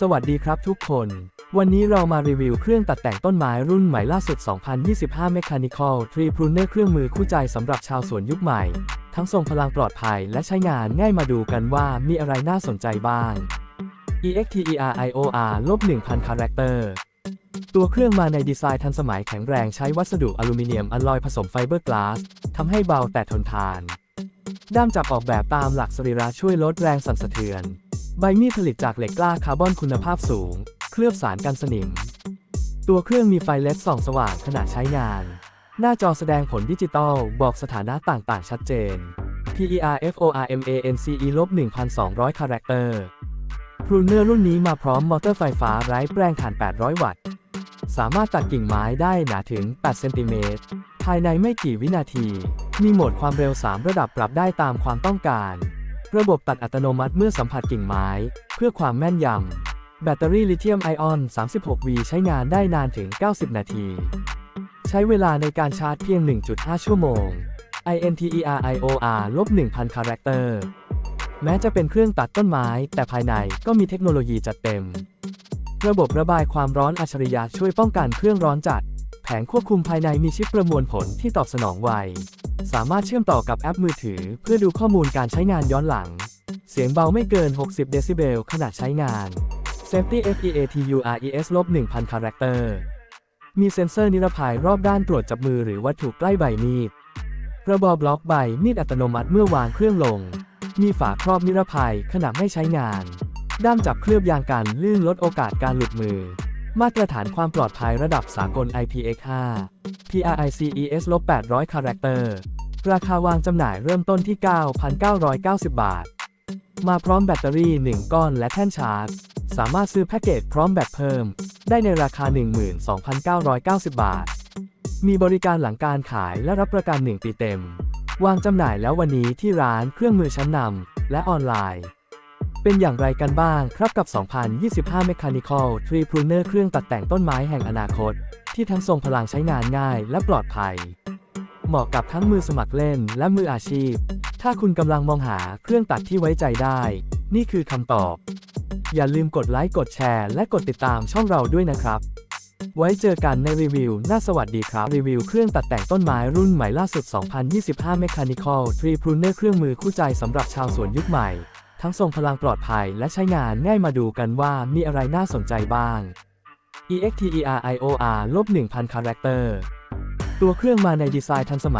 สวัสดีครับทุกคน วันนี้เรามารีวิวเครื่องตัดแต่งต้นไม้รุ่นใหม่ล่าสุด 2025 Mechanical Tree Pruner เครื่องมือคู่ใจสำหรับชาวสวนยุคใหม่ ทั้งทรงพลังปลอดภัยและใช้งานง่ายมาดูกันว่ามีอะไรน่าสนใจบ้าง EXTERIOR ลบ1,000 Character ตัวเครื่องมาในดีไซน์ทันสมัยแข็งแรงใช้วัสดุอลูมิเนียมอลลอยผสมไฟเบอร์กลาสทำให้เบาแต่ทนทาน ด้ามจับออกแบบตามหลักสรีระช่วยลดแรงสั่นสะเทือน ใบมีดผลิตจากเหล็กกล้าคาร์บอนคุณภาพสูง เคลือบสารกันสนิม ตัวเครื่องมีไฟเลสส่องสว่างขณะใช้งาน หน้าจอแสดงผลดิจิตอล บอกสถานะต่างๆ ชัดเจน PERFORMANCE ลบ1,200 คาแรคเตอร์พรูเนอร์รุ่นนี้มาพร้อมมอเตอร์ไฟฟ้าไร้แรงถ่าน 800 วัตต์ สามารถตัดกิ่งไม้ได้หนาถึง 8 เซนติเมตร ภายในไม่กี่วินาที มีโหมดความเร็ว 3 ระดับปรับได้ตามความต้องการ ระบบตัดอัตโนมัติเมื่อสัมผัสกิ่งไม้ เพื่อความแม่นยำ แบตเตอรี่ลิเธียมไอออน 36V ใช้งานได้นานถึง 90 นาที ใช้เวลาในการชาร์จเพียง 1.5 ชั่วโมง INTERIOR ลบ1,000 คาแรคเตอร์ แม้จะเป็นเครื่องตัดต้นไม้ แต่ภายในก็มีเทคโนโลยีจัดเต็ม ระบบระบายความร้อนอัจฉริยะช่วยป้องกันเครื่องร้อนจัด แผงควบคุมภายในมีชิปประมวลผลที่ตอบสนองไว สามารถเชื่อมต่อกับแอปมือถือ เพื่อดูข้อมูลการใช้งานย้อนหลัง เสียงเบาไม่เกิน 60 เดซิเบลขณะใช้งาน Safety FEATURES ลบ1,000คาแรคเตอร์มีเซ็นเซอร์นิรภัยรอบด้านตรวจจับมือหรือวัตถุใกล้ใบมีดระบอบล็อกใบมีดอัตโนมัติเมื่อวางเครื่องลง มีฝาครอบนิรภัยขณะไม่ใช้งาน ด้ามจับเคลือบยางกันลื่นลดโอกาสการหลุดมือ มาตรฐานความปลอดภัยระดับสากล IPX5 PRICES ลบ800 คาแรคเตอร์ราคาวางจำหน่ายเริ่มต้นที่ 9,990 บาท มาพร้อมแบตเตอรี่ 1 ก้อนและแท่นชาร์จ สามารถซื้อแพ็กเกจพร้อมแบตเพิ่ม ได้ในราคา 12,990 บาท มีบริการหลังการขายและรับประกัน 1 ปีเต็ม วางจำหน่ายแล้ววันนี้ที่ร้านเครื่องมือชั้นนำและออนไลน์ เป็นอย่างไรกันบ้างครับกับ 2025 Mechanical Tree Pruner เครื่องตัดแต่งต้นไม้แห่งอนาคต ที่ทั้งทรงพลังใช้งานง่ายและปลอดภัย เหมาะกับทั้งมือสมัครเล่นและมืออาชีพ ถ้าคุณกำลังมองหาเครื่องตัดที่ไว้ใจได้ นี่คือคำตอบ อย่าลืมกดไลค์กดแชร์ และกดติดตามช่องเราด้วยนะครับ ไว้เจอกันในรีวิวน่าสวัสดีครับ รีวิวเครื่องตัดแต่งต้นไม้รุ่นใหม่ล่าสุด 2025 Mechanical Tree Pruner เครื่องมือคู่ใจสำหรับชาวสวนยุคใหม่ ทั้งทรงพลังปลอดภัยและใช้งานง่ายมาดูกันว่ามีอะไรน่าสนใจบ้าง EXTERIOR ลบ1,000 คาแรคเตอร์ ตัวเครื่องมาในดีไซน์ทันสมัย